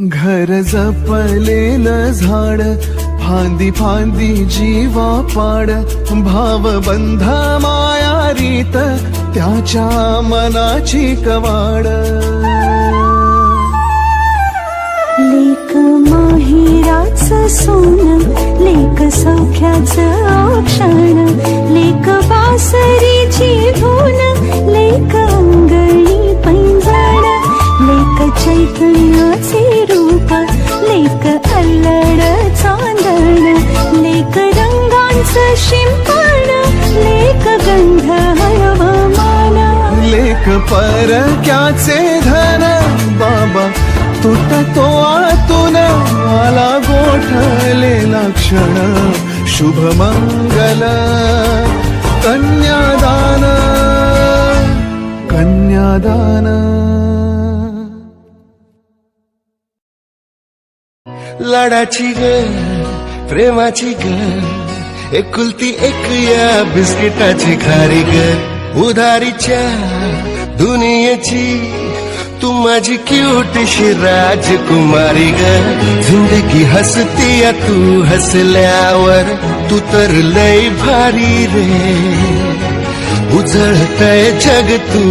घर जपलेलं झाड फांदी फांदी जीवा पाड भाव बंध माया रीत त्याच्या मनाची कवाड. लेक माहिराच सोन लेक सौख्याच औक्षण लेक बासरीची धून लेक अंगळी पैंजण लेक चैतन्य शिंपण लेक गंध हळवमान लेख परक्याचे धन? बाबा तुटतो आतून मला गोठलेला क्षण. शुभ मंगल कन्यादान कन्यादान. लाडाची ग प्रेमाची ग एकुलती एक या बिस्किटाची खारी ग उधारीच्या दुनियेची. तू माझी क्यूटशी राजकुमारी ग जिंदगी हसती या तू हसल्यावर तू तर लय भारी रे. उजळतय जग तू.